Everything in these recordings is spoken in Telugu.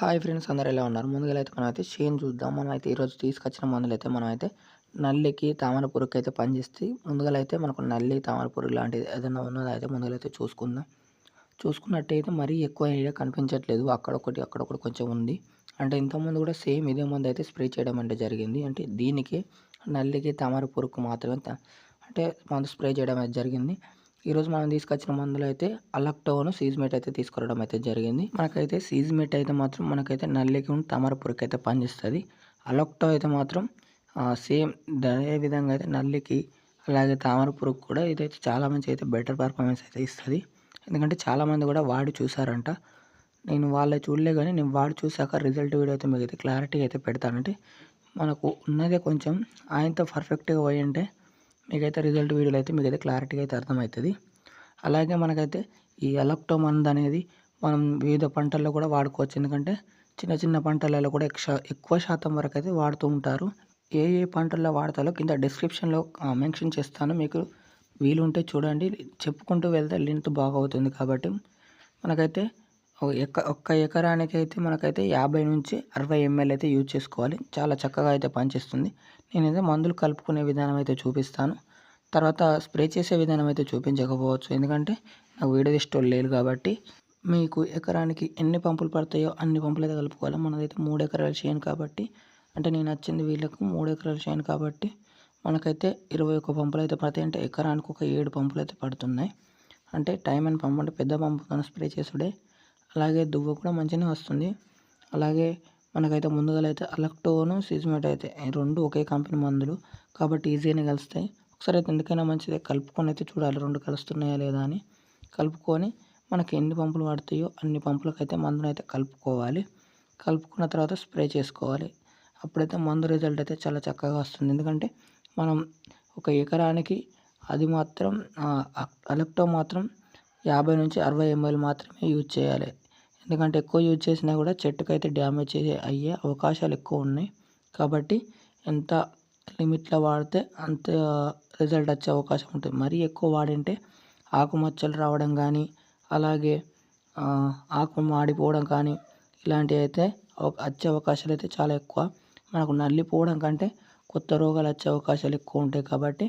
హాయ్ ఫ్రెండ్స్ అందరు ఎలా ఉన్నారు? ముందుగా అయితే మనమైతే చేంజ్ చూద్దాం. మనం అయితే ఈరోజు తీసుకొచ్చిన మందులు అయితే మనం అయితే నల్లికి తామర పురుగుకి అయితే పనిచేస్తే ముందుగా అయితే మనకు నల్లి తామర పురుగు లాంటిది ఏదైనా ఉన్నది అయితే ముందుగా అయితే చూసుకుందాం. చూసుకున్నట్టయితే మరీ ఎక్కువ ఏరియా కనిపించట్లేదు. అక్కడొకటి అక్కడొకటి కొంచెం ఉంది. అంటే ఇంతకుముందు కూడా సేమ్ ఇదే మందు అయితే స్ప్రే చేయడం అంటే జరిగింది. అంటే దీనికి నల్లికి తామర పురుగుకు మాత్రమే అంటే మందు స్ప్రే చేయడం అయితే జరిగింది. ఈరోజు మనం తీసుకొచ్చిన మందులు అయితే అలక్టోను సీజ్మేట్ అయితే తీసుకురావడం అయితే జరిగింది. మనకైతే సీజ్మేట్ అయితే మాత్రం మనకైతే నల్లికి తామర పురుగు అయితే పనిచేస్తుంది. అలక్టో అయితే మాత్రం సేమ్ అదే విధంగా అయితే నల్లికి అలాగే తామర పురుగు కూడా ఇదైతే చాలా మంచి అయితే బెటర్ పర్ఫార్మెన్స్ అయితే ఇస్తుంది. ఎందుకంటే చాలామంది కూడా వాడి చూసారంట. నేను వాళ్ళ చూడలే కానీ నేను వాడి చూసాక రిజల్ట్ వీడియో అయితే మీకు అయితే క్లారిటీ అయితే పెడతానంటే మనకు ఉన్నదే కొంచెం ఆయనతో పర్ఫెక్ట్గా పోయి అంటే మీకైతే రిజల్ట్ వీడియోలో అయితే మీకైతే క్లారిటీగా అయితే అర్థమవుతుంది. అలాగే మనకైతే ఈ ఎలక్టో అనేది మనం వివిధ పంటల్లో కూడా వాడుకోవచ్చు. ఎందుకంటే చిన్న చిన్న పంటలలో కూడా ఎక్కువ శాతం వరకు అయితే వాడుతూ ఉంటారు. ఏ ఏ పంటల్లో వాడతాలో కింద డిస్క్రిప్షన్లో మెన్షన్ చేస్తాను. మీకు వీలుంటే చూడండి. చెప్పుకుంటూ వెళ్తే లింక్ బాగా అవుతుంది కాబట్టి మనకైతే ఎక్క ఒక్క ఎకరానికి అయితే మనకైతే యాభై నుంచి అరవై ఎంఎల్ అయితే యూజ్ చేసుకోవాలి. చాలా చక్కగా అయితే పనిచేస్తుంది. నేనైతే మందులు కలుపుకునే విధానం అయితే చూపిస్తాను. తర్వాత స్ప్రే చేసే విధానం అయితే చూపించకపోవచ్చు. ఎందుకంటే నాకు వీడియో ఇష్టం లేదు కాబట్టి మీకు ఎకరానికి ఎన్ని పంపులు పడతాయో అన్ని పంపులు అయితే కలుపుకోవాలి. మనదైతే మూడు ఎకరాలు చేయను కాబట్టి అంటే నేను వచ్చింది వీళ్ళకు మూడు ఎకరాలు చేయను కాబట్టి మనకైతే ఇరవై ఒక్క పంపులు అయితే పడతాయి. అంటే ఎకరానికి ఒక ఏడు పంపులు అయితే పడుతున్నాయి. అంటే టైం అండ్ పంపు అంటే పెద్ద పంపుతో స్ప్రే చేసుడే అలాగే దువ్వ కూడా మంచిగానే వస్తుంది. అలాగే మనకైతే ముందుగా అయితే అలక్టోను సిజ్మేట్ అయితే రెండు ఒకే కంపెనీ మందులు కాబట్టి ఈజీగానే కలుస్తాయి. ఒకసారి అయితే ఎందుకైనా మంచిది కలుపుకొని అయితే చూడాలి రెండు కలుస్తున్నాయా లేదా అని. కలుపుకొని మనకి ఎన్ని పంపులు పడతాయో అన్ని పంపులకైతే మందును అయితే కలుపుకోవాలి. కలుపుకున్న తర్వాత స్ప్రే చేసుకోవాలి. అప్పుడైతే మందు రిజల్ట్ అయితే చాలా చక్కగా వస్తుంది. ఎందుకంటే మనం ఒక ఎకరానికి అది మాత్రం అలెక్టో మాత్రం యాభై నుంచి అరవై ఎంఎల్ మాత్రమే యూజ్ చేయాలి. ఎందుకంటే ఎక్కువ యూజ్ చేసినా కూడా చెట్టుకు అయితే డ్యామేజ్ అయ్యే అవకాశాలు ఎక్కువ ఉన్నాయి. కాబట్టి ఎంత లిమిట్లో వాడితే అంత రిజల్ట్ వచ్చే అవకాశం ఉంటుంది. మరీ ఎక్కువ వాడింటే ఆకుమచ్చలు రావడం కానీ అలాగే ఆకు మాడిపోవడం కానీ ఇలాంటివి అయితే వచ్చే అవకాశాలు అయితే చాలా ఎక్కువ. మనకు నల్లిపోవడం కంటే కొత్త రోగాలు వచ్చే అవకాశాలు ఎక్కువ ఉంటాయి కాబట్టి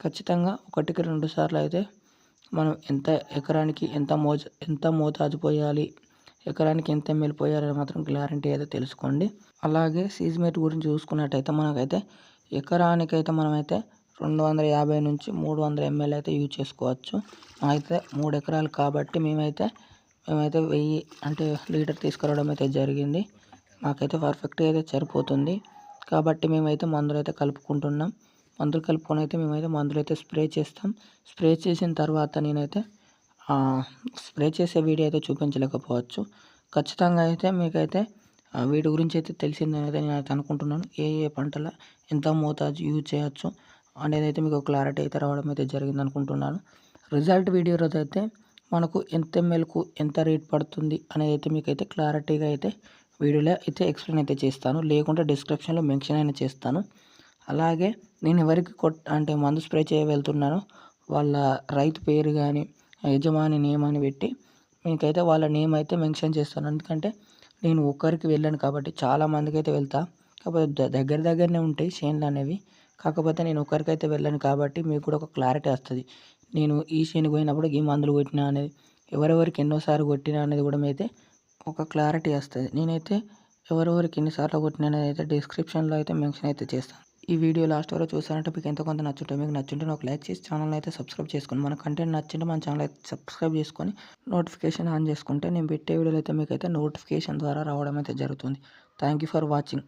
ఖచ్చితంగా ఒకటికి రెండు సార్లు అయితే మనం ఎంత ఎకరానికి ఎంత మోజ ఎంత మోతాదు పోయాలి ఎకరానికి ఎంత ఎంఎల్ పోయారో మాత్రం గ్యారంటీ అయితే తెలుసుకోండి. అలాగే సీజ్మేట్ గురించి చూసుకున్నట్టయితే మనకైతే ఎకరానికైతే మనమైతే రెండు వందల యాభై నుంచి మూడు వందల ఎంఎల్ అయితే యూజ్ చేసుకోవచ్చు. అయితే మూడు ఎకరాలు కాబట్టి మేమైతే మేమైతే వెయ్యి అంటే లీటర్ తీసుకురావడం అయితే జరిగింది. మాకైతే పర్ఫెక్ట్గా అయితే సరిపోతుంది. కాబట్టి మేమైతే మందులు అయితే కలుపుకుంటున్నాం. మందులు కలుపుకొని అయితే మేమైతే మందులు అయితే స్ప్రే చేస్తాం. స్ప్రే చేసిన తర్వాత నేనైతే స్ప్రే చేసే వీడియో అయితే చూపించలేకపోవచ్చు. ఖచ్చితంగా అయితే మీకైతే వీటి గురించి అయితే తెలిసిందని అయితే నేను అయితే అనుకుంటున్నాను. ఏ ఏ పంటల ఎంత మోతాదు యూజ్ చేయొచ్చు అనేది అయితే మీకు క్లారిటీ అయితే రావడం అయితే జరిగింది అనుకుంటున్నాను. రిజల్ట్ వీడియో రోజు అయితే మనకు ఎంత ఎంఎల్కు ఎంత రేట్ పడుతుంది అనేది అయితే మీకు అయితే క్లారిటీగా అయితే వీడియోలో అయితే ఎక్స్ప్లెయిన్ అయితే చేస్తాను. లేకుంటే డిస్క్రిప్షన్లో మెన్షన్ అయినా చేస్తాను. అలాగే నేను ఎవరికి కొట్ అంటే మందు స్ప్రే చేయ వాళ్ళ రైతు పేరు కానీ యజమాని నేమ్ అని పెట్టి మీకైతే వాళ్ళ నేమ్ అయితే మెన్షన్ చేస్తాను. ఎందుకంటే నేను ఒక్కరికి వెళ్ళాను కాబట్టి చాలా మందికి అయితే వెళ్తా. కాకపోతే దగ్గర దగ్గరనే ఉంటాయి షేన్లు అనేవి. కాకపోతే నేను ఒక్కరికైతే వెళ్ళాను కాబట్టి మీకు కూడా ఒక క్లారిటీ వస్తుంది. నేను ఈ షేన్ పోయినప్పుడు ఈ మందులు కొట్టినా అనేది ఎవరెవరికి ఎన్నోసార్లు కొట్టినా అనేది కూడా అయితే ఒక క్లారిటీ వస్తుంది. నేనైతే ఎవరెవరికి ఎన్నిసార్లు కొట్టినా అనేది అయితే డిస్క్రిప్షన్లో అయితే మెన్షన్ అయితే చేస్తాను. ఈ వీడియో లాస్ట్ వరకు చూసారంటే మీకు ఎంత కొంత నచ్చుంటే మీకు నచ్చుంటే ఒక లైక్ చేసి ఛానల్ అయితే సబ్స్క్రైబ్ చేసుకొని మన కంటెంట్ నచ్చింటే మన ఛానల్ అయితే సబ్స్క్రైబ్ చేసుకొని నోటిఫికేషన్ ఆన్ చేసుకుంటే నేను పెట్టే వీడియోలు అయితే మీకు అయితే నోటిఫికేషన్ ద్వారా రావడం అయితే జరుగుతుంది. Thank you for watching